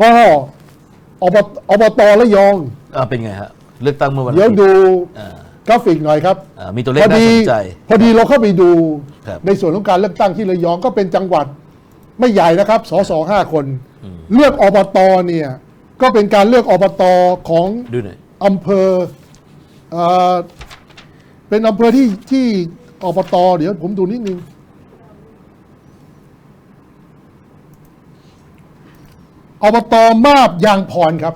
ก็อบตอบตระยอง อ่าเป็นไงฮะเลือกตั้งเมื่อวันเดี๋ยวอาทิตย์ดูอ่ากราฟิกหน่อยครับอ่ามีตัวเลขพอน่าดีสนใจ พอดีเราเข้าไปดูครับ ในส่วนของการเลือกตั้งที่ระยองก็เป็นจังหวัดไม่ใหญ่นะครับสสห้าคน เลือกอบตเนี่ยก็เป็นการเลือกอบตของดูหน่อยอำเภอเอ่อเป็นอำเภอที่ที่อบตเดี๋ยวผมดูนิดนึง อบตมาบยางพรครับ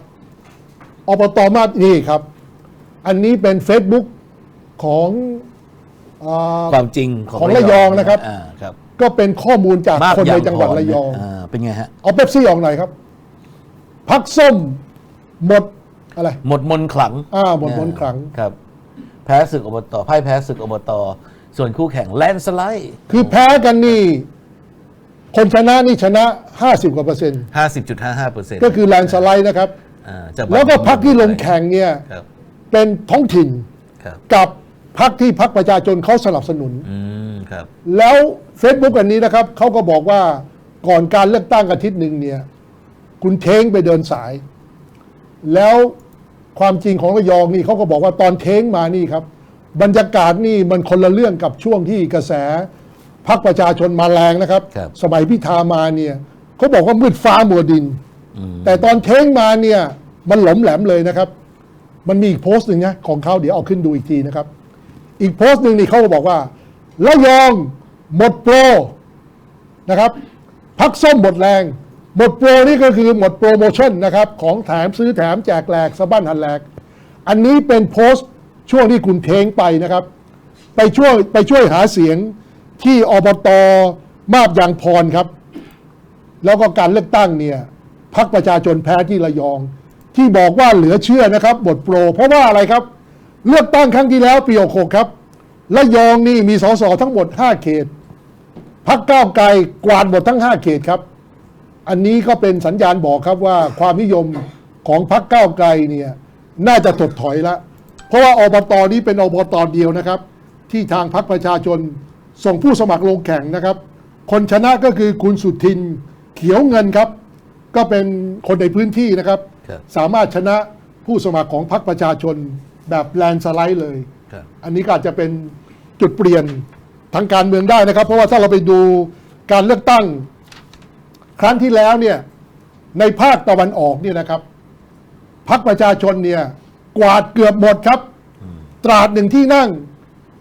อบตมาบนี่ครับ อันนี้เป็น Facebook ของเออความจริงของของระยองนะครับ อ่าครับก็เป็นข้อมูลจากมาบคนในยางจังหวัดพระยองอ่าเป็นไงฮะ เอาเป๊ปซี่ออกหน่อยครับ พักส้มหมดอะไร หมดมนต์ขลังอ่าหมดมนต์ขลัง ครับ แพ้ศึกอบตพ่ายแพ้ศึกอบต ส่วนคู่แข่งแลนสไลด์ คือแพ้กันนี่ คนชนะนี่ชนะ 50 กว่าเปอร์เซ็นต์ ห้าสิบจุดห้าห้าเปอร์เซ็นต์ก็คือแลนด์สไลด์นะครับจะแล้วก็พักที่ลงแข่งเนี่ยครับเป็นท้องถิ่นครับกับพักที่พักประชาชนเขาสนับสนุน อืมครับ แล้ว Facebook อันนี้นะครับเขาก็บอกว่าก่อนการเลือกตั้งอาทิตย์หนึ่งเนี่ย คุณเท้งไปเดินสาย แล้วความจริงของระยองนี่เขาก็บอกว่าตอนเท้งมานี่ครับ บรรยากาศนี่มันคนละเรื่องกับช่วงที่กระแส พักประชาชนมาแรงนะครับ ครับ สมัยพิธามาเนี่ยเขาบอกว่ามืดฟ้ามัวดินอืมแต่ตอนเท้งมาเนี่ย มันหลอมแหลมเลยนะครับ มันมีอีกโพสต์หนึ่งนะของเขาเดี๋ยวเอาขึ้นดูอีกทีนะครับ อีกโพสต์หนึ่งนี่เขาก็บอกว่าระยองหมดโปรนะครับพักส้มหมดแรง หมดโปรนี่ก็คือหมดโปรโมชั่นนะครับ ของแถมซื้อแถมแจกแหลกสะบั้นหันแหลก อันนี้เป็นโพสต์ช่วงที่คุณเทงไปนะครับ ไปช่วยไปช่วยหาเสียง ที่อบตมาบยางพรครับ แล้วก็การเลือกตั้งเนี่ยพักประชาชนแพ้ที่ระยอง ที่บอกว่าเหลือเชื่อนะครับ บทโปร เพราะว่าอะไรครับ เลือกตั้งครั้งที่แล้วปี66ครับระยองนี่มีสสทั้งหมด 5 เขตพักก้าวไกลกวาดหมดทั้ง 5 เขตครับ อันนี้ก็เป็นสัญญาณบอกครับว่าความนิยมของพักก้าวไกลเนี่ยน่าจะถดถอยละ เพราะว่าอบตนี้เป็นอบตเดียวนะครับ ที่ทางพักประชาชน ส่งผู้สมัครลงแข่งนะครับ คนชนะก็คือคุณสุทินเขียวเงินครับ ก็เป็นคนในพื้นที่นะครับ ครับ สามารถชนะผู้สมัครของพรรคประชาชนแบบแลนด์สไลด์เลย ครับ อันนี้ก็อาจจะเป็นจุดเปลี่ยนทางการเมืองได้นะครับ เพราะว่าถ้าเราไปดูการเลือกตั้ง ครั้งที่แล้วเนี่ยในภาคตะวันออกเนี่ยนะครับพรรคประชาชนเนี่ยกวาดเกือบหมดครับ ตราดหนึ่งที่นั่ง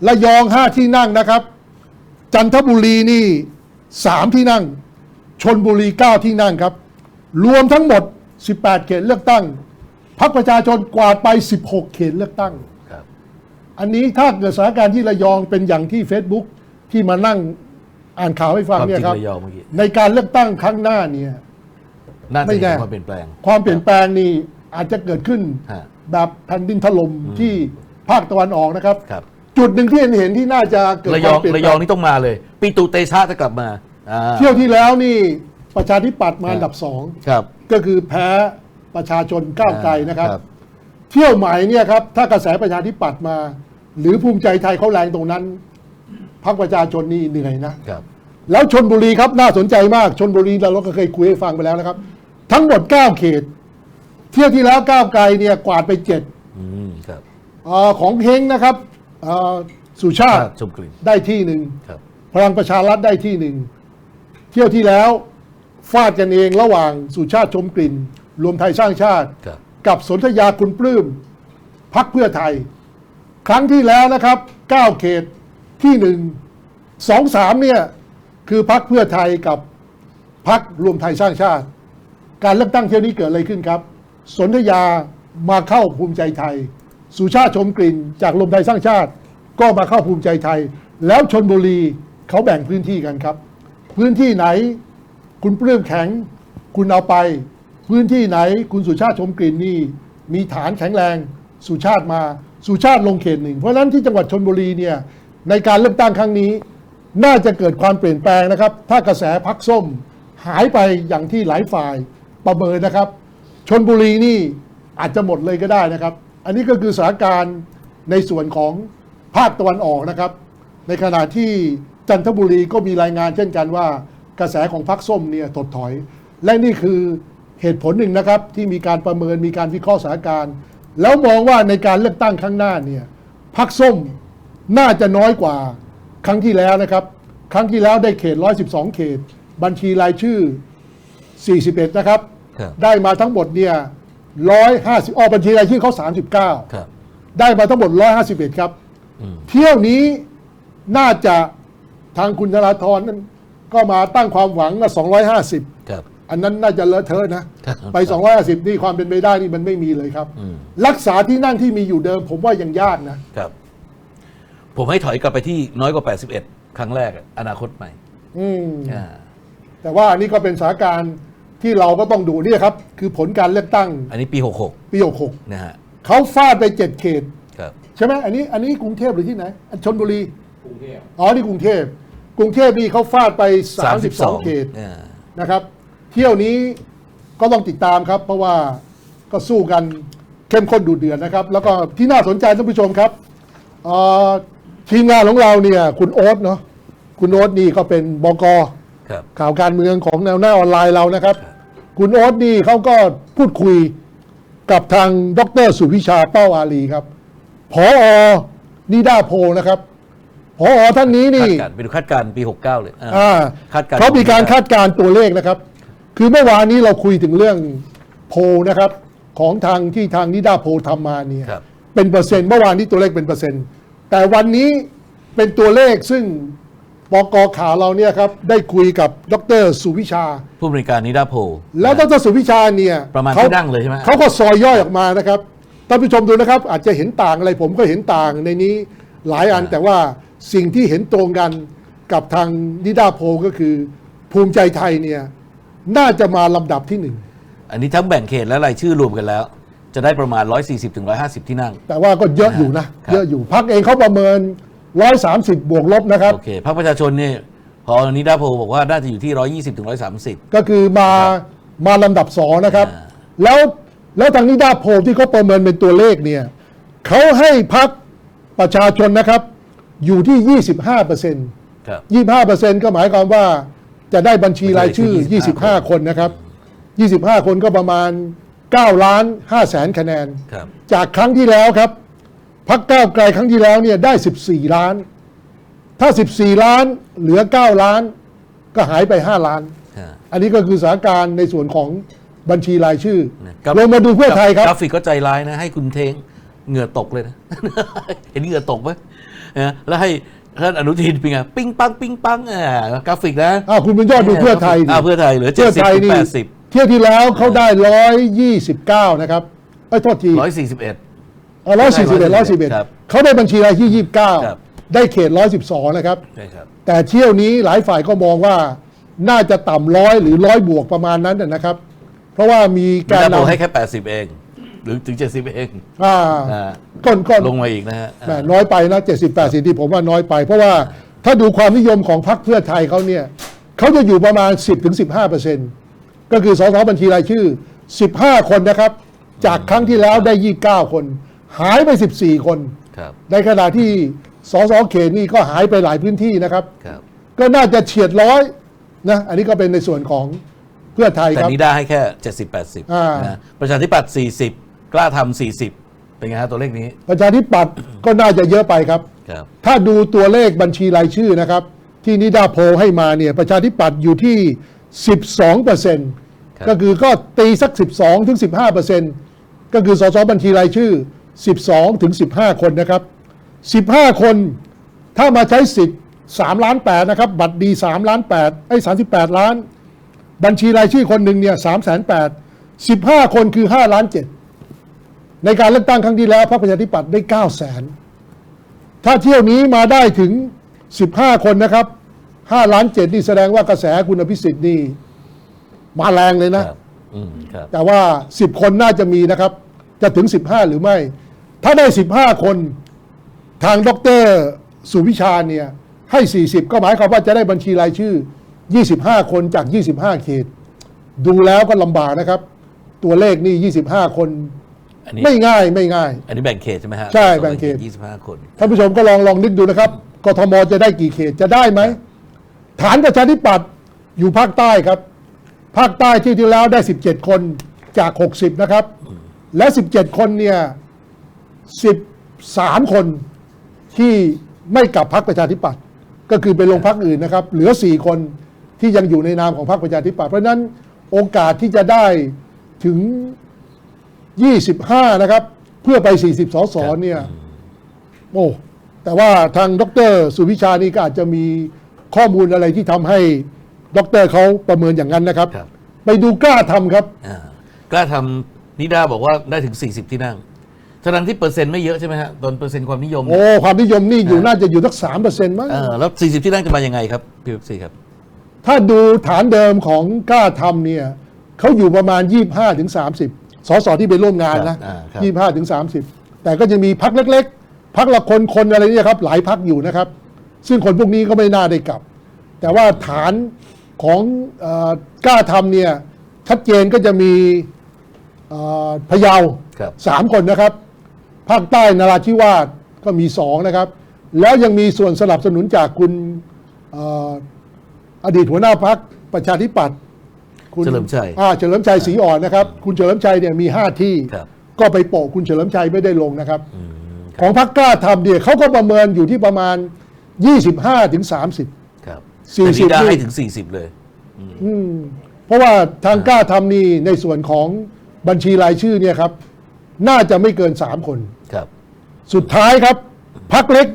ระยองห้าที่นั่งนะครับ จันทบุรีนี่สามที่นั่ง ชนบุรีเก้าที่นั่งครับ รวมทั้งหมด 18 เขตเลือกตั้งพรรคประชาชนกวาดไป 16 เขตเลือกตั้งครับอันนี้ถ้าเกิดสถานการณ์ที่ระยองเป็นอย่างที่ Facebook ที่มานั่งอ่านข่าวให้ฟังความจเนี่ริยงครับระยองเมื่อกี้ในการเลือกตั้งครั้งหน้าเนี่ยน่าจะไม่เห็แน่นความเปลี่ยนแปลง ความเปลี่ยนแปลงนี่อาจจะเกิดขึ้นฮะแบบแผ่นดินถล่มที่ภาคตะวันออกนะครับครับ จุดหนึ่งที่เห็นเห็นที่น่าจะเกิดระคยอวางมเปลี่ยนระแปยลองงนี่ต้องมาเลยปีตูเตชะจะกลับมาอ่า เที่ยวที่แล้วนี่ประชาธิปัตย์มาอันดับสองครับก็คือแพ้ประชาชนก้าวไกลนะครับครับ เที่ยวใหม่เนี่ยครับถ้ากระแสประชาธิปัตย์มา หรือภูมิใจไทยเขาแรงตรงนั้นพรรคประชาชนนี่เหนื่อยนะ ครับ แล้วชนบุรีครับน่าสนใจมากชนบุรีเราก็เคยคุยให้ฟังไปแล้วนะครับ ทั้งหมด 9 เขต เที่ยวที่แล้วก้าวไกลเนี่ยกวาดไปเจ็ดอืมครับ เออของเฮงนะครับ เอ่อสุชาติชมกลิ่นได้ที่หนึ่งครับ พลังประชารัฐได้ที่หนึ่งเที่ยวที่แล้วฟาดกันเองระหว่างสุชาติชมกลิ่น รวมไทยสร้างชาติ ครับ กับสนธยาคุณปลื้มพักเพื่อไทย ครั้งที่แล้วนะครับ 9 เขตที่หนึ่งสองสามเนี่ยคือพักเพื่อไทยกับพักรวมไทยสร้างชาติ การเลือกตั้งเที่ยวนี้เกิดอะไรขึ้นครับ สนธยามาเข้าภูมิใจไทย สุชาติชมกลิ่น จากรวมไทยสร้างชาติ ก็มาเข้าภูมิใจไทย แล้วชนบุรีเขาแบ่งพื้นที่กันครับ พื้นที่ไหน คุณปลื้มแข็ง คุณเอาไป พื้นที่ไหน คุณสุชาติชมกลิ่นนี่ มีฐานแข็งแรงสุชาติมาสุชาติลงเขตหนึ่ง เพราะฉะนั้นที่จังหวัดชนบุรีเนี่ยในการเลือกตั้งครั้งนี้ น่าจะเกิดความเปลี่ยนแปลงนะครับ ถ้ากระแสพักส้มหายไปอย่างที่หลายฝ่ายประเมินนะครับ ชนบุรีนี่อาจจะหมดเลยก็ได้นะครับ อันนี้ก็คือสถานการณ์ในส่วนของภาคตะวันออกนะครับ ในขณะที่จันทบุรีก็มีรายงานเช่นกันว่ากระแสของพรรคส้มเนี่ยถดถอย และนี่คือเหตุผลหนึ่งนะครับ ที่มีการประเมินมีการวิเคราะห์สถานการณ์ แล้วมองว่าในการเลือกตั้งครั้งหน้าเนี่ยพักส้มน่าจะน้อยกว่าครั้งที่แล้วนะครับ ครั้งที่แล้วได้เขต 112 เขต บัญชีรายชื่อ 41 นะครับครับได้มาทั้งหมดเนี่ย 150ออกบัญชีรายชื่อเขา39ครับ ได้มาทั้งหมด151ครับ อืม เที่ยวนี้น่าจะทางคุณธนาธรนั้นก็มาตั้งความหวังว่า250ครับ อันนั้นน่าจะเลอะเทอะนะ ครับไป 250 นี่ความเป็นไปได้นี่มันไม่มีเลยครับ อืม รักษาที่นั่งที่มีอยู่เดิม ผมว่ายังยากนะ ครับ ผมให้ถอยกลับไปที่น้อยกว่า 81 ครั้งแรกอะอนาคตใหม่อืม อ่า แต่ว่าอันนี้ก็เป็นสถานการณ์ ที่เราก็ต้องดูเนี่ยครับ คือผลการเลือกตั้งอันนี้ปีปี 66 นะฮะ66เขาฟาดไป7เขต ครับ ใช่ไหมอันนี้อันนี้กรุงเทพหรือที่ไหนชนบุรีกรุงเทพอ๋อนี่กรุงเทพกรุงเทพนี่เขาฟาดไป32เขตอ่า นะครับ เที่ยวนี้ก็ต้องติดตามครับ เพราะว่าก็สู้กันเข้มข้นดูเดือดนะครับ แล้วก็ที่น่าสนใจท่านผู้ชมครับเอ่อทีมงานของเราเนี่ยคุณโอ๊ตเนาะคุณโอ๊ตนี่ก็เป็นบกครับ ข่าวการเมืองของแนวหน้าออนไลน์เรานะครับ คุณโอ๊ตนี่เขาก็พูดคุยกับทางดรสุวิชาเป้าอาลีครับผอนิดาโพลนะครับผอท่านนี้คานี่ดการณ์ไปดูคาดการณ์ปี 69 เลยอ่าอ่าคาดการณ์เขามีการคาดการณ์ตัวเลขนะครับ คือเมื่อวานนี้เราคุยถึงเรื่องโพลนะครับ ของทางที่ทางนิดาโพลทำมาเนี่ยครับ เป็นเปอร์เซ็นต์เมื่อวานนี้ตัวเลขเป็นเปอร์เซ็นต์ แต่วันนี้เป็นตัวเลขซึ่ง บกข่าวเราเนี่ยครับได้คุยกับดรสุวิชา ผู้บริการนิดาโพลแล้วดรสุวิชาเนี่ยประมาณขที่นั่งเลยใช่ไหมเขาก็ซอยย่อยออกมานะครับท่านผู้ชมดูนะครับ อาจจะเห็นต่างอะไรผมก็เห็นต่างในนี้หลายอันแต่ว่าสิ่งที่เห็นตรงกันกับทางนิดาโพลก็คือ ภูมิใจไทยเนี่ยน่าจะมาลำดับที่หนึ่งอันนี้ทั้งแบ่งเขตและรายชื่อรวมกันแล้ว จะได้ประมาณ 140ถึง150 ที่นั่ง แต่ว่าก็เยอะอยู่นะครับเยอะอยู่พักเองเขาประเมิน 130บวกลบนะครับ โอเคพรรคประชาชนนี่พอนิดาโพลบอกว่าน่าจะอยู่ที่120ถึง130ก็คือมามาลำดับสองนะครับ อ่า แล้วแล้วทางนิดาโพลที่เขาประเมินเป็นตัวเลขเนี่ยเขาให้พักประชาชนนะครับอยู่ที่25เปอร์เซ็นต์ ครับ25เปอร์เซ็นต์ก็หมายความว่าจะได้บัญชีรายชื่อ25 คนนะครับ25คนก็ประมาณ9ล้าน5แสนคะแนน ครับ จากครั้งที่แล้วครับ พักก้าวไกลครั้งที่แล้วเนี่ยได้ 14 ล้าน ถ้า 14 ล้านเหลือ 9 ล้าน ก็หายไป 5 ล้านอ่าอันนี้ก็คือสถานการณ์ในส่วนของบัญชีรายชื่อครับลงมาดูเพื่อไทยครับ กราฟิกก็ใจร้ายนะ ให้คุณเทงเหงื่อตกเลยนะ เห็นเหงื่อตกไหมนะแล้วให้ท่านอนุทินเป็นไงปิ้งปังปิ้งปังอ่ากราฟิกนะอ้าวคุณบุญยอดดูเพื่อไทยดิอ่าเพื่อไทยเหลือเพื่อไทย70ถึงนี่80เที่ยวที่แล้วเขาได้ร้อยยี่สิบเก้านะครับไอ้ยโทษที141 ร้อยสี่สิบเอ็ดร้อยสิบเอ็ดครับเขาได้บัญชีรายที่ยี่สิบเก้าครับ ได้เขตร้อยสิบสองนะครับ ใช่ครับ แต่เที่ยวนี้หลายฝ่ายก็มองว่าน่าจะต่ำร้อยหรือร้อยบวกประมาณนั้นนะนะครับ เพราะว่ามีนิการดาโพลให้นำแค่ 80 เอง หรือถึง 70 เองอ่าอ่าก้นก้นลงมาอีกนะฮะแหมน้อยไปนะเจ็ดสิบแปดสิบที่ผมว่าน้อยไป เพราะว่าถ้าดูความนิยมของพรรคเพื่อไทยเขาเนี่ยเขาจะอยู่ประมาณ 10-15%ถึง15เปอร์เซ็นต์ก็คือสสบัญชีรายชื่อ 15 คนนะครับ จากครั้งที่แล้วได้ 29 คน หายไป 14 คน ครับ ในขณะที่สสเขตนี่ก็หายไปหลายพื้นที่นะครับ ครับ ก็น่าจะเฉียดร้อยนะ อันนี้ก็เป็นในส่วนของเพื่อไทยแต่ครับนิด้าให้แค่ 70 80อ่านะประชาธิปัตย์40 กล้าทำ40 เป็นไงฮะตัวเลขนี้ ประชาธิปัตย์ก็น่าจะเยอะไปครับ ครับ ถ้าดูตัวเลขบัญชีรายชื่อนะครับ ที่นิดาโพลให้มาเนี่ยประชาธิปัตย์อยู่ที่ 12เปอร์เซ็นต์ครับ ก็คือก็ตีสัก 12ถึง15เปอร์เซ็นต์ก็คือสสบัญชีรายชื่อ 12 ถึง 15 คนนะครับ 15 คนถ้ามาใช้สิทธิ์3ล้าน8นะครับ บัตรดี 3 ล้าน8ไอ้38 ล้าน บัญชีรายชื่อคนหนึ่งเนี่ย3แสน8 15 คนคือ 5 ล้าน 7 ในการเลือกตั้งครั้งที่แล้วพรรคประชาธิปัตย์ได้ 9 แสน ถ้าเที่ยวนี้มาได้ถึง 15 คนนะครับ 5 ล้าน 7 นี่แสดงว่ากระแสคุณอภิสิทธิ์นี่มาแรงเลยนะครับอืมครับแต่ว่า 10 คนน่าจะมีนะครับ จะถึง 15 หรือไม่ ถ้าได้ 15 คนทางดรสุวิชาเนี่ยให้ 40 ก็หมายความว่าจะได้บัญชีรายชื่อ 25 คนจาก 25 เขต ดูแล้วก็ลำบากนะครับ ตัวเลขนี่ 25 คน อันนี้ไม่ง่ายไม่ง่าย อันนี้แบ่งเขตใช่ไหมฮะใช่แบ่งเขต 25 คนท่านผู้ชมก็ลองลองนึกดูนะครับกทมจะได้กี่เขตจะได้ไหม ฐานประชาธิปัตย์อยู่ภาคใต้ครับ ภาคใต้ที่ที่แล้วได้ 17 คนจาก 60 นะครับ และ 17 คนเนี่ย 13 คนที่ไม่กลับพักประชาธิปัตย์ก็คือไปลงพักอื่นนะครับ เหลือ 4 คนที่ยังอยู่ในนามของพรรคประชาธิปัตย์เพราะฉะนั้นโอกาสที่จะได้ถึง 25 นะครับ เพื่อไป 40 สสเนี่ยโอ้แต่ว่าทางดรสุวิชานี่ก็อาจจะมีข้อมูลอะไรที่ทำให้ดรเขาประเมินอย่างนั้นนะครับครับไปดูกล้าทำครับ อ่ากล้าทำ นิดาบอกว่าได้ถึง 40 ที่นั่งทั้งนั้นที่เปอร์เซ็นต์ไม่เยอะใช่ไหมฮะตอนเปอร์เซ็นต์ความนิยมโอ้ ความนิยมนี่อยู่น่าจะอยู่สักสามเปอร์เซ็นต์มั้งเออแล้ว 40 ที่นั่งจะมายังไงครับพี่เป๊ปซี่ครับ ถ้าดูฐานเดิมของกล้าทำเนี่ยเขาอยู่ประมาณ 25ถึง30สสที่ไปร่วมงานนะครับอ่าครับ25ถึง30 แต่ก็จะมีพักเล็ก ๆ พักละคนคนอะไรเนี่ยครับ หลายพักอยู่นะครับ ซึ่งคนพวกนี้ก็ไม่น่าได้กลับ แต่ว่าฐานของเอ่อกล้าทำเนี่ยชัดเจนก็จะมีเอ่อพะเยาครับ สามคนนะครับ ภาคใต้นราธิวาสก็มีสองนะครับ แล้วยังมีส่วนสนับสนุนจากคุณเอ่ออดีตหัวหน้าพักประชาธิปัตย์คุณเฉลิมชัยอ่าเฉลิมชัยศรีอ่อนนะครับ คุณเฉลิมชัยเนี่ยมีห้าที่ ครับ ก็ไปโปะคุณเฉลิมชัยไม่ได้ลงนะครับ อืมของพรรคกล้าทำเนี่ยเขาก็ประเมินอยู่ที่ประมาณ 25ถึง30 ครับสี่แต่สินิบดานี่ให้ถึง 40 เลย อืมเพราะว่าทางกล้าทำนี่ในส่วนของ บัญชีรายชื่อเนี่ยครับ น่าจะไม่เกิน3คน ครับสุดท้ายครับ พักเล็ก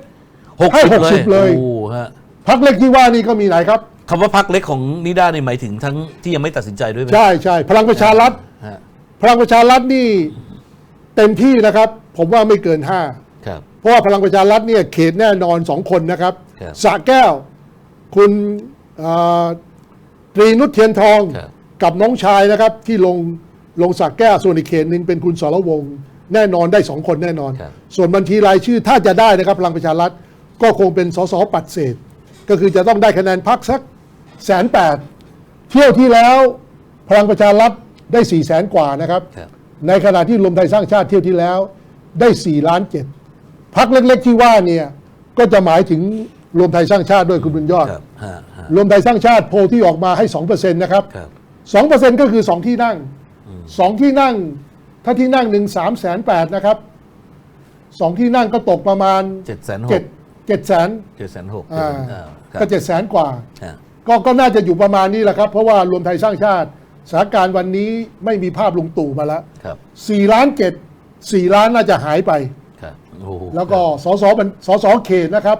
ให้60 60เลย โอ้ฮะพักเล็กที่ว่านี่ก็มีไหนครับ คำว่าพักเล็กของนิด้าในยหมายถึงทั้งที่ยังไม่ตัดสินใจด้วยไหมใช่ใช่พลังประชารัฐ ฮะพลังประชารัฐนี่เต็มที่นะครับ ผมว่าไม่เกินครับ5เพราะว่าพลังประชารัฐเนี่ยเขตแน่นอนสองคนนะครับครับสระแก้ว คุณเอ่อตรีนุชเทียนทองครับ กับน้องชายนะครับที่ลง ลงสระแก้วส่วนอีกเขตหนึ่งเป็นคุณสรวงศ์แน่นอนได้สองคนแน่นอน ครับ ส่วนบัญชีรายชื่อถ้าจะได้นะครับพลังประชารัฐก็คงเป็นสสปัดเศษ ก็คือจะต้องได้คะแนนพักสักแสนแปดเที่ยวที่แล้วพลังประชารัฐได้สี่แสนกว่านะครับ ครับ ในขณะที่รวมไทยสร้างชาติเที่ยวที่แล้วได้4ล้านเจ็ดพักเล็กๆที่ว่าเนี่ยก็จะหมายถึงรวมไทยสร้างชาติด้วยคุณบุญยอด ครับฮะฮะรวมไทยสร้างชาติโพลที่ออกมาให้2%นะครับ ครับ 2%ก็คือ 2 ที่นั่ง 2ที่นั่ง ถ้าที่นั่งหนึ่งสามแสนแปดนะครับสองที่นั่งก็ตกประมาณเจ็ดแสนหเจ็กดเจ็ดแสนเจ็ดแสนหกอ่าครับก็เจ็ดแสนกว่าฮะก็ก็น่าจะอยู่ประมาณนี้แหละครับ เพราะว่ารวมไทยสร้างชาติสถานการณ์วันนี้ไม่มีภาพลุงตู่มาแล้วครับสี่ล้านเจ็ดสี่ล้านน่าจะหายไปครับโอ้โหแล้วก็สสบัญสสเขตนะครับ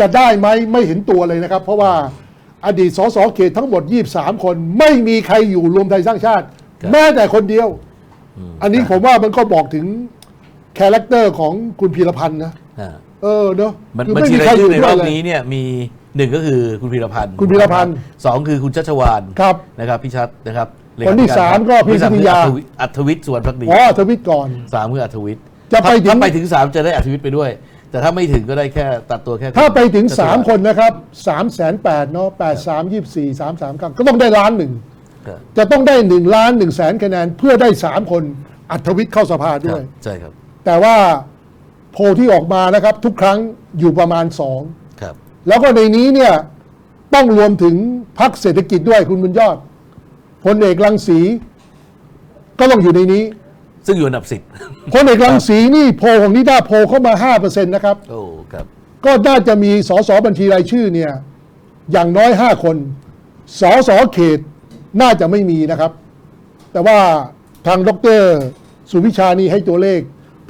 จะได้ไหมไม่เห็นตัวเลยนะครับ เพราะว่าอดีตสสเขตทั้งหมด 23 คน ไม่มีใครอยู่รวมไทยสร้างชาติ แม้แต่คนเดียวมอันนี้ผมว่ามันก็บอกถึงคาแรคเตอร์ของคุณพีรพันธ์นะฮะเออเนอะมันคือบัญไม่ชีมีราใครยอชื่ยู่อในด้รวอยบเลยนี้เนี่ยมีหนึ่งก็คือคุณพีรพันธ์คุณพีรพันธ์สองคือคุณชัชวานครับนะครับพี่ชัดนะครับคนที่สามก็พี่คนที่สพิทยาคืออัธวิทย์สุวรรณพักดีอ๋อทวิตก่อนสามคืออัธวิทย์จะไปถึงถ้าไปถึงสามจะได้อัธวิทย์ไปด้วย แต่ถ้าไม่ถึงก็ได้แค่ตัดตัวแค่ ถ้าไปถึงชัชว3คนนะครับ3แสนแปดเนาะ8 3 24 3 3 9ก็ต้องได้ล้านหนึ่งครับ จะต้องได้1ล้าน1แสนคะแนนเพื่อได้3คนอัธวิทย์เข้าสภาด้วย ใช่ครับ แต่ว่าโพลที่ออกมานะครับ ทุกครั้งอยู่ประมาณครับ2แล้วก็ในนี้เนี่ยต้องรวมถึงพักเศรษฐกิจด้วยคุณบุญยอดพลเอกรังสี ก็ต้องอยู่ในนี้ ซึ่งอยู่อันดับสิบพลเอกรังสีนี่โพลของนิด้าโพลเข้ามา5%นะครับโอ้ครับ ก็น่าจะมีสสบัญชีรายชื่อเนี่ยอย่างน้อย5คนสสเขต น่าจะไม่มีนะครับ แต่ว่าทางดรสุวิชานี่ให้ตัวเลข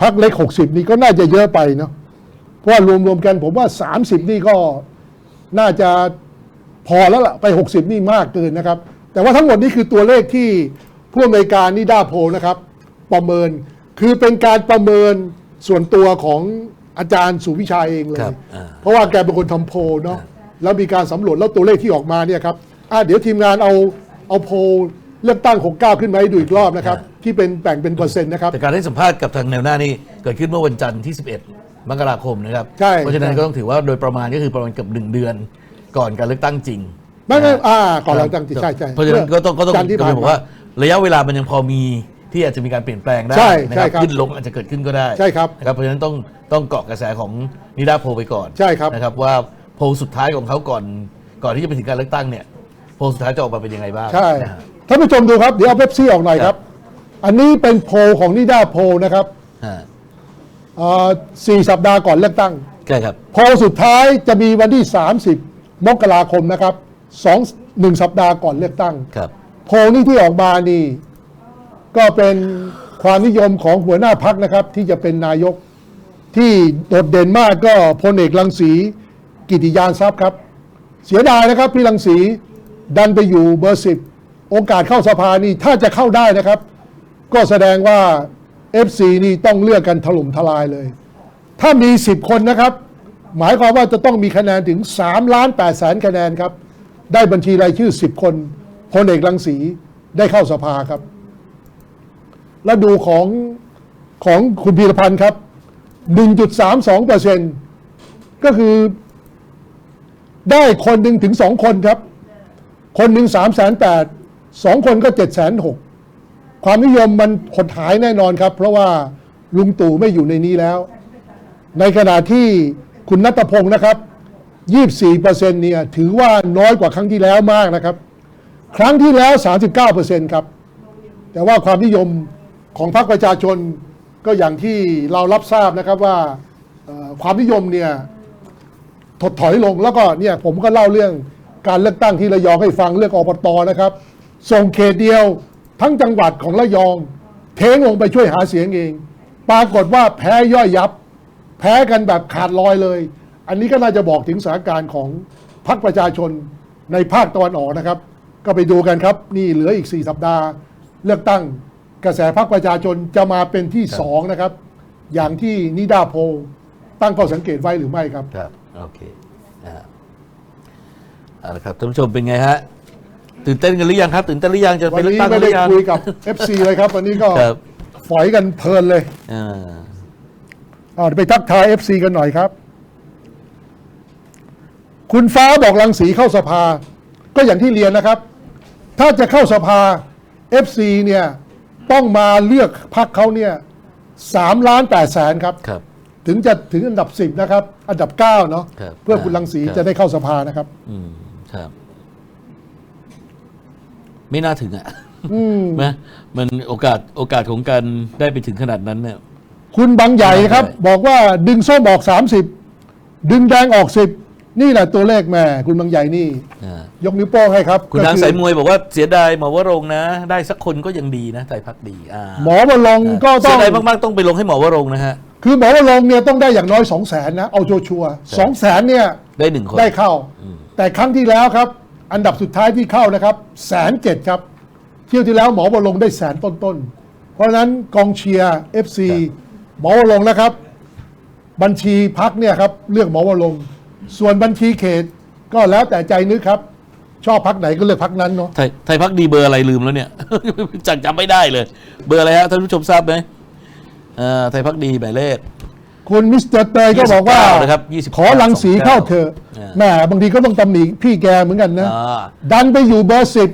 พักเล็ก 60 นี่ก็น่าจะเยอะไปเนาะเพราะว่ารวมๆกันผมว่า 30 นี่ก็น่าจะพอแล้วล่ะไป 60 นี่มากเกินนะครับ แต่ว่าทั้งหมดนี่คือตัวเลขที่ผู้อำนวยการนิด้าโพลนะครับ ประเมินคือเป็นการประเมินส่วนตัวของอาจารย์สุวิชาเองเลครัยบอ่า เพราะว่าแกเป็นคนทำโพลเนาะแล้วมีการสำรวจแล้วตัวเลขที่ออกมาเนี่ยครับอะเดี๋ยวทีมงานเอา เอาโพลเลือกตั้ง 69 ขึ้นมาให้ดูอีกรอบนะครับ ที่เป็นแบ่งเป็นเปอร์เซ็นต์นะครับ แต่การให้สัมภาษณ์กับทางแนวหน้านี่เกิดขึ้นเมื่อวันจันทร์ที่ 11 มกราคมนะครับ ใช่ เพราะฉะนั้นใช่ก็ต้องถือว่าโดยประมาณก็คือประมาณเกือบหนึ่งเดือนก่อนการเลือกตั้งจริงไม่ไม่นะฮะอ่าก่อนเราตั้งใช่ใช่เพราะฉะนั้นก็ต้องก็ต้องจันทร์ที่ก็ผ่านเลยบอกว่า ระยะเวลามันยังพอมีที่อาจจะมีการเปลี่ยนแปลงได้ใช่นะใช่ครับครับขึ้นลงอาจจะเกิดขึ้นก็ได้ใช่ครับนะครับ เพราะฉะนั้นต้องต้องเกาะกระแสของนิดาโพลไปก่อนใช่ครับ นะครับว่าโพลสุดท้ายของเขาก่อนก่อนที่จะไปถึงการเลือกตั้งเนี่ยโพ ลสุดท้ายจะออกมาเป็นยังไงบ้างใช่นะฮะ ท่านผู้ชมดูครับ เดี๋ยวเอาเป๊ปซี่ออกหน่อยครับอันนี้เป็นโพลของนิด้าโพลนะครับฮะเอ่อสี่สัปดาห์ก่อนเลือกตั้ง ใช่ครับ โพลสุดท้ายจะมีวันที่ 30 มกราคมนะครับสองหนึ่งสัปดาห์ก่อนเลือกตั้ง ครับ โพลนี้ที่ออกมานี่ ก็เป็นความนิยมของหัวหน้าพักนะครับ ที่จะเป็นนายกที่โดดเด่นมากก็พลเอกรังสีกิติยานทรัพย์ครับ เสียดายนะครับพี่รังสี ดันไปอยู่เบอร์สิบโอกาสเข้าสภานี่ถ้าจะเข้าได้นะครับ ก็แสดงว่า FC นี่ต้องเลือกกันถล่มทลายเลย ถ้ามี 10 คนนะครับ หมายความว่าจะต้องมีคะแนนถึง3ล้าน8แสนคะแนนครับ ได้บัญชีรายชื่อ 10 คนพลเอกรังสีได้เข้าสภาครับ แล้วดูของของคุณพีรพันธ์ครับ 1.32เปอร์เซ็นก็คือได้คนหนึ่งถึงสองคนครับ คนหนึ่งสามแสนแปดสองคนก็เจ็ดแสนหกความนิยมมันหดหายแน่นอนครับ เพราะว่าลุงตู่ไม่อยู่ในนี้แล้ว ในขณะที่คุณนัตพงศ์นะครับ24เปอร์เซ็นเนี่ยถือว่าน้อยกว่าครั้งที่แล้วมากนะครับ ครั้งที่แล้ว39เปอร์เซ็นครับ แต่ว่าความนิยมของพรรคประชาชนก็อย่างที่เรารับทราบนะครับว่าความนิยมเนี่ยถดถอยลงแล้วก็เนี่ยผมก็เล่าเรื่อง การเลือกตั้งที่ระยองให้ฟังเรื่องอบตนะครับ ส่งเขตเดียวทั้งจังหวัดของระยอง เทงลงไปช่วยหาเสียงเอง ปรากฏว่าแพ้ย่อยยับ แพ้กันแบบขาดลอยเลย อันนี้ก็น่าจะบอกถึงสถานการณ์ของพรรคประชาชนในภาคตะวันออกนะครับ ก็ไปดูกันครับ นี่เหลืออีก 4 สัปดาห์ เลือกตั้งกระแสพรรคประชาชนจะมาเป็นที่สองนะครับ อย่างที่นิดาโพตั้งข้อสังเกตไว้หรือไม่ครับ ครับ โอเค เอาละครับท่านผู้ชมเป็นไงฮะตื่นเต้นกันหรือยังครับตื่นเต้นหรือยังจะวัไปนเลือกนี้ตั้งกัไม่นหได้รือยังคุยกับ FC เลยครับ วันนี้ก็ครับฝอยกันเพลินเลยอ่าอ่าเดี๋ยวไปทักทาย FC กันหน่อยครับ คุณฟ้าบอกรังสีเข้าสภา ก็อย่างที่เรียนนะครับ ถ้าจะเข้าสภา FC เนี่ย ต้องมาเลือกพักเขาเนี่ยสามล้านแปดแสนครับ ครับ ถึงจะถึงอันดับสิบนะครับ อันดับเก้าเนาะครับเพื่อคุณรังสีครับ จะได้เข้าสภานะครับ อืม ครับ ไม่น่าถึงอะอืมนะมันโอกาสโอกาสของการได้ไปถึงขนาดนั้นเนี่ย คุณบางใหญ่ครับใช่บอกว่าดึงส้มออกสามสิบดึงแดงออกสิบนี่แหละตัวเลขแม่คุณบางใหญ่นี่ อ่า ยกนิ้วโป้งให้ครับคุณก็นางอสายมวยบอกว่าเสียดายหมอวรงค์นะ ได้สักคนก็ยังดีนะไทยพักดีอ่าหมอวรงค์ก็ต้เสีอยง ดายมากๆต้องไปลงให้หมอวรงค์นะฮะ คือหมอวรงค์เนี่ยต้องได้อย่างน้อยสองแสนนะ เอาชัวร์สองแสนเนี่ยได้หนึ่งคน ได้เข้า แต่ครั้งที่แล้วครับ อันดับสุดท้ายที่เข้านะครับแสนเจ็ดครับ เที่ยวที่แล้วหมอวรงได้แสนต้นๆ เพราะฉะนั้นกองเชียร์ FC หมอวรงค์นะครับ บัญชีพักเนี่ยครับเลือกหมอวรงส่วนบัญชีเขตก็แล้วแต่ใจนึกครับ ชอบพักไหนก็เลือกพักนั้นเนาะไทยไทยพักดีเบอร์อะไรลืมแล้วเนี่ย จักจำไม่ได้เลย เบอร์อะไรฮะท่านผู้ชมทราบไหมอ่อไทยพักดีหมายเลข คุณมิสเตอร์เตยก็บอกว่า 29นะครับ29ขอลังสีเข้าเถอะอ่า แหมบางทีก็ต้องตำหนิพี่แกเหมือนกันนะ อ่าดันไปอยู่เบอร์สิบ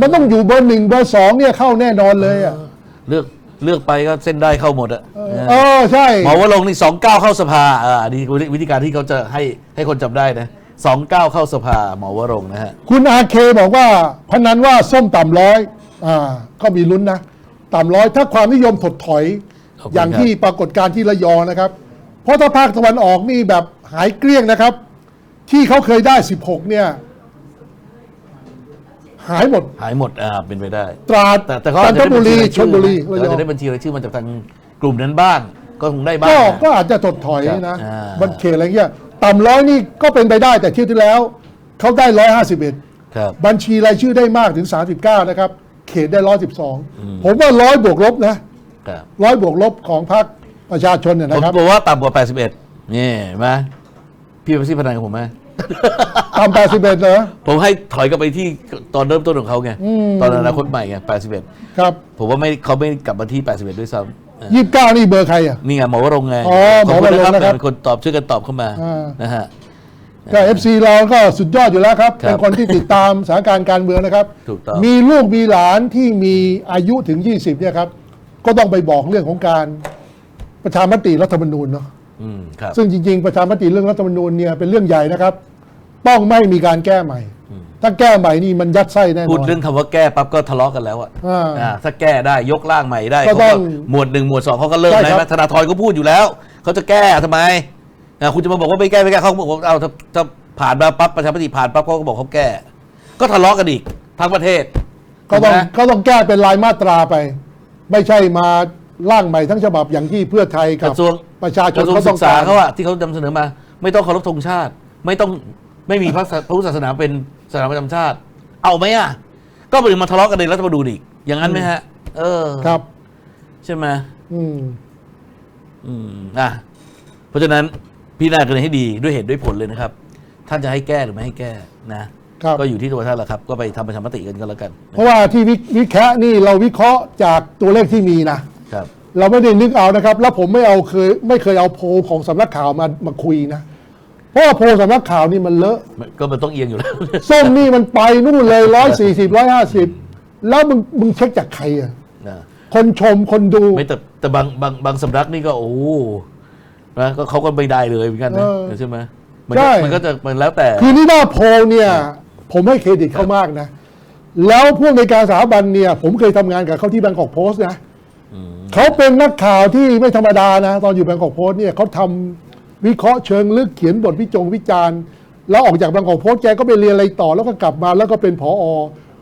มันต้องอยู่เบอร์หนึ่งเบอร์สองเนี่ยเข้าแน่นอนเลยอะเลือกเลือกไปก็เส้นได้เข้าหมดอะเออใช่ หมอวรงค์นี่สองเก้าเข้าสภาอ่าอันนี่วิธีการที่เขาจะให้ให้คนจำได้นะสองเก้าเข้าสภาหมอวรงค์นะฮะ คุณอาเคบอกว่า พนันว่าส้มต่ำร้อยอ่าก็มีลุ้นนะ ต่ำร้อยถ้าความนิยมถดถอย ขอบคุณอย่างครับ ที่ปรากฏการณ์ที่ระยองนะครับ เพราะถ้าภาคตะวันออกนี่แบบหายเกลี้ยงนะครับ ที่เขาเคยได้ 16 เนี่ย หายหมดหายหมดอ่าเป็นไปได้ ตราดแต่แต่เขาจัอาจนจะทได้บุบัญรีชีชลบุรีเราระยอจะงได้บัญชีรายชื่อมาจากทางกลุ่มนั้นบ้าง ก็คงได้บ้างก็นะก็อาจจะถดถอยครับนะอ่าบันเขตอะไรเงี้ยต่ำร้อยนี่ก็เป็นไปได้แต่เที่ยวที่แล้ว เขาได้ร้อยห้าสิบเอ็ดครับ บัญชีรายชื่อได้มากถึงสามสิบเก้านะครับ เขตได้ร้อยสิบสองผมว่าร้อยบวกลบนะค รับร้อยบวกลบของพรรคประชาชนเนี่ยผมนะครับบอกว่าต่ำกว่า 81 นี่เห็นไหมพี่ไปซี่พนันกับผมไหม ต่ำแปดสิบเอ็ดเหรอ ผมให้ถอยกลับไปที่ตอนเริ่มต้นของเขาไง อืม ตอนอนาคตใหม่ไง 81 ครับผมว่าไม่เขาไม่กลับมาที่ 81 ด้วยซ้ำเออยี่สิบเก้านี่เบอร์ใครอะ นี่ไงหมอวรงค์ไงอ๋อหมอวรงค์ขบณนะครับเป็นคนตอบช่วยกันตอบเข้ามาอ่านะฮะ ก็เอฟซีเราก็สุดยอดอยู่แล้วครับ ครับเป็นคนที่ติดตามสถานการณ์การเมืองนะครับ ถูกต้อง มีลูกมีหลานที่มีอายุถึง 20เนี่ยครับ ก็ต้องไปบอกเรื่องของการประชามติรัฐธรรมนูญเนาะอืมครับซึ่งจริง ๆ ประชามติเรื่องรัฐธรรมนูญเนี่ยเป็นเรื่องใหญ่นะครับ ต้องไม่มีการแก้ใหม่อืมถ้าแก้ใหม่นี่มันยัดไส้แน่นอน พูดเรื่องคำว่าแก้ปั๊บก็ทะเลาะกันแล้วอะอ่าอ่าถ้าแก้ได้ยกร่างใหม่ได้ก็เขาต้ก็องหมวดหนึ่งหมวดสองเขาก็เริ่มใช่ได้ครับไหมธนาธรก็พูดอยู่แล้ว เขาจะแก้ทำไมอ่าคุณจะมาบอกว่าไม่แก้ไม่แก้เขาบอกว่าเอาถ้าถ้าผ่านมาปั๊บประชาธิปไตยผ่านปั๊บเขาก็บอกเขาแก้ ก็ทะเลาะกันอีกทั้งประเทศก็ต้องถูไหม ก็ต้องแก้เป็นรายมาตราไป ไม่ใช่มาร่างใหม่ทั้งฉบับอย่างที่เพื่อไทยกกับระทรวงประชาชกนระทรวงเขาศึต้องกษาการเขาอะที่เขานำเสนอมา ไม่ต้องเคารพธงชาติ ไม่ต้องไม่มีพระศาพระพุทธศาสนาเป็นศาสนาประจำชาติ เอาไหมอะก็ไปมาทะเลาะกันในรัฐธรรมนูญอีกอย่างนั้นไหมฮะ เออครับ ใช่ไหมอืม อืมอะเพราะฉะนั้นพิจารณากันให้ดีด้วยเหตุด้วยผลเลยนะครับ ท่านจะให้แก้หรือไม่ให้แก้นะ ครับ ก็อยู่ที่ตัวท่านแหละครับ ก็ไปทำประชามติกันก็แล้วกันเพราะว่าที่วิวิเคราะห์นี่เราวิเคราะห์จากตัวเลขที่มีนะ ครับ เราไม่ได้นึกเอานะครับ แล้วผมไม่เอาเคยไม่เคยเอาโพลของสำนักข่าวมามาคุยนะ เพราะว่าโพลสำนักข่าวนี่มันเลอะ มันก็มันต้องเอียงอยู่แล้ว ส้มนี่มันไปนู่นเลยร้อยสี่สิบร้อยห้าสิบแล้วมึงมึงเช็คจากใครอะนะคนชมคนดู ไม่แต่แต่บางบางบางสำนักนี่ก็โอ้โหนะก็เขาก็ไม่ได้เลยเหมือนกันนะเออใช่ไหมมันใช่ก็มันก็จะมันแล้วแต่ คือนี่หน้าโพลเนี่ย ผมให้เครดิตเขามากนะ แล้วพวกในการสถาบันเนี่ย ผมเคยทำงานกับเขาที่แบงกอกโพสต์นะเขาเป็นนักข่าวที่ไม่ธรรมดานะ ตอนอยู่แบงกอกโพสต์เนี่ยเขาทำวิเคราะห์เชิงลึกเขียนบทวิจงวิจารณ์ แล้วออกจากแบงกอกโพสต์แกก็ไปเรียนอะไรต่อแล้วก็กลับมาแล้วก็เป็นผออ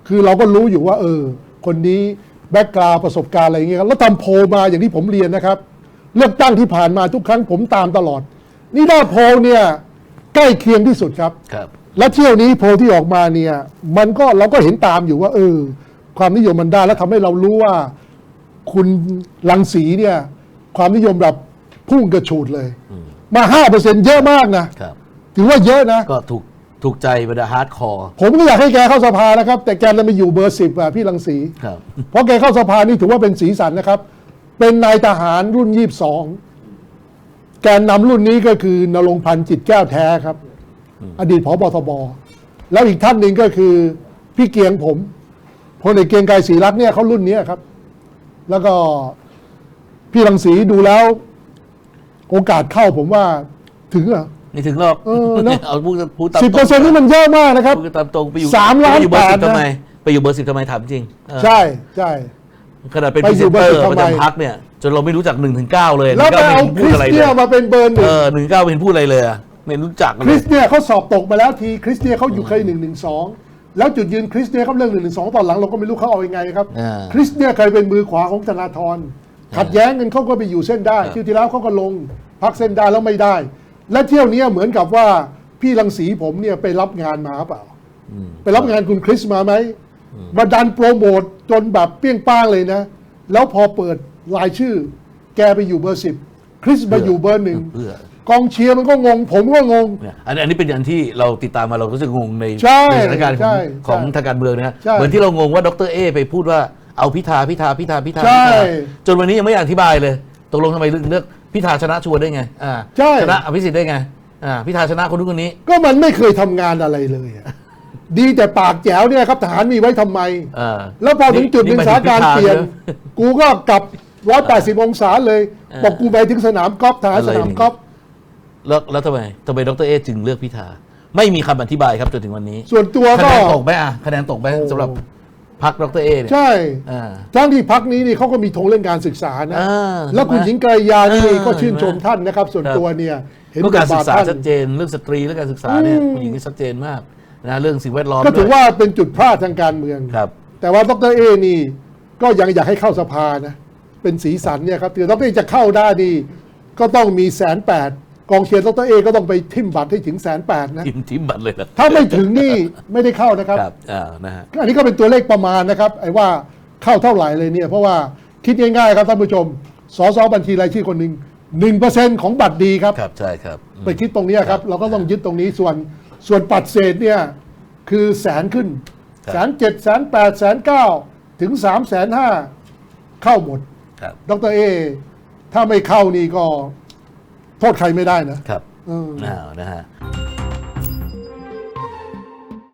คือเราก็รู้อยู่ว่า เออ คนนี้แบ็กกราวประสบการณ์อะไรอย่างเงี้ยครับแล้วทำโพลมาอย่างที่ผมเรียนนะครับ เลือกตั้งที่ผ่านมาทุกครั้งผมตามตลอด นี่หน้าโพลเนี่ยใกล้เคียงที่สุดครับครับ และเที่ยวนี้โพลที่ออกมาเนี่ยมันก็เราก็เห็นตามอยู่ว่าเออความนิยมมันได้แล้วทำให้เรารู้ว่าคุณลังสีเนี่ย ความนิยมแบบพุ่งกระฉูดเลย มาห้าเปอร์เซ็นเยอะมากนะครับถือว่าเยอะนะ ก็ถูกถูกใจบรรดาฮาร์ดคอร์ผมก็อยากให้แกเข้าสภานะครับ แต่แกนั้นไปอยู่เบอร์สิบอะพี่ลังสีครับเพราะแกเข้าสภานี่ถือว่าเป็นสีสันนะครับ เป็นนายทหารรุ่นยี่สองแกนนำรุ่นนี้ก็คือนรงค์พันธ์จิตแก้วแท้ครับ อดีตผบทบแล้วอีกท่านหนึ่งก็คือพี่เกียงผมพลเอกเกรียงไกรศรีรัตน์เนี่ยเขารุ่นเนี้ยครับ แล้วก็พี่รังสีดูแล้ว โอกาสเข้าผมว่าถึงเหรอนี่ถึงรอบเออเนอะเอาพูดพูดตามสิบตเปรอร์เซ็นต์นี่มันเยอะมากนะครับพูดตามตรงไปอยู่สามล้านไปอยู่เบอร์สิบแปดนะทำไมไปอยู่เบอร์สิบทำไมถามจริงเออใช่ใช่ขนาดเป็นไปพรีอเซยู่นเบอเตร์อสิบร์ทำประไมจำพักเนี่ย จนเราไม่รู้จักหนึ่งถึงเก้าเลยแล้วไป19เอาไม่คเห็นพูริดสอะไรเลเตียยมาเป็นเบอร์หนึ่เองอหนึ่งเก้าไม่เห็นพูดอะไรเลยอะ ไม่รู้จักเลคริย สเนี่ยเขาสอบตกมาแล้วทีคริสเนี่ยเขาอยู่เคยหนึ่งหนึ่งสองแล้วจุดยืนคริสเนี่ยเขาเรื่องหนึ่งหนึ่งสองตอนหลังเราก็ไม่รู้เขาเอายังไงครับอ่าคริสเนี่ยเคยเป็นมือขวาของธนาธรขัดแย้งกันเขาก็ไปอยู่เส้นได้ครับเที่ยวที่แล้วเขาก็ลง พักเส้นได้แล้วไม่ได้ และเที่ยวเนี้ยเหมือนกับว่าพี่รังสีผมเนี่ยไปรับงานมาเปล่า ไปรับงานคุณคริสมาไหมมาดันโปรโมทจนแบบเปี้ยงป้างเลยนะ แล้วพอเปิดรายชื่อ แกไปอยู่เบอร์สิบคริสมาอยู่เบอร์หนึ่ง เพื่อ กองเชียร์มันก็งง ผมก็งงเนี่ยอันนี้อันนี้เป็นอย่างที่เราติดตามมาเราก็จะงงในใช่ในสถานการณ์ขใช่องของใช่ทางการเมืองนะฮะใช่เหมือนที่เรางงว่าดรเอไปพูดว่าเอาพิธาพิธาพิธาพิธาใช่พิธาจนวันนี้ยังไม่อธิบายเลยตกลงทำไมถึงเลือกพิธาชนะชัวร์ได้ไงอ่าใช่ ชนะอภิสิทธิ์ได้ไงอ่าพิธาชนะคนนู้นคนนี้ก็มันไม่เคยทำงานอะไรเลยอะดีแต่ปากแจ๋วเนี่ยครับทหารมีไว้ทำไม อ่าแล้วพอถึงจุดหนึ่งหมสถานการณ์ถึงเปลี่ยน พิธาะกูก็กลับ 180 องศาเลยเออบอกกูไปถึงสนามกอล์ฟทหารอะไรสนามนี่กอล์ฟ แล้วแล้วทำไมทำไมดรเอจึงเลือกพิธา ไม่มีคำอธิบายครับจนถึงวันนี้ส่วนตัวคะก็แนนตกไหมอะคะแนนตกไหมโอ้สำหรับพรรคดรเอเนี่ยใช่อ่า ทั้งที่พักนี้นี่เขาก็มีธงเรื่องการศึกษานะ อ่าแล้วคุณใช่ไหมหญิงไกรยานี่อ่าก็ชื่นชมเห็นไหมท่านนะครับ ส่วนครับ ตัวเนี่ยเห็นเรื่องการศึกษาบทบทท่นชัดเจนเรื่องสตรีเรื่องการศึกษาเนี่ยอืมผู้หญิงนี่ชัดเจนมากนะเรื่องสิ่งแวดล้อมก็ถือด้วยว่าเป็นจุดพลาดทางการเมือง ครับ แต่ว่าดรเอนี่ก็ยังอยากให้เข้าสภานะ เป็นสีสันเนี่ยครับแต่ดรเอจะเข้าได้นี่ก็ต้องมีแสนแปด กองเชียร์ดรเอก็ต้องไปทิมบัตรให้ถึงแสนแปดนะ ทิมทิมบัตรเลยนะถ้าไม่ถึงนี่ไม่ได้เข้านะครับ ครับอ่านะฮะ อันนี้ก็เป็นตัวเลขประมาณนะครับ ไอ้ว่าเข้าเท่าไหร่เลยเนี่ย เพราะว่าคิดง่ายๆครับท่านผู้ชม สสบัญชีรายชื่อคนหนึ่งหนึ่งเปอร์เซ็นของบัตรดีครับ ครับใช่ครับอืม ไปคิดตรงเนี้ยครับ เราก็ต้องยึดตรงนี้ส่วนส่วนปัดเศษเนี่ยคือแสนขึ้นแสนเจ็ดแสนแปดแสนเก้าถึงสามแสนห้าเข้าหมด ครับ ดรเอ ถ้าไม่เข้านี่ก็ โทษใครไม่ได้นะครับเอออ้าวนะฮะ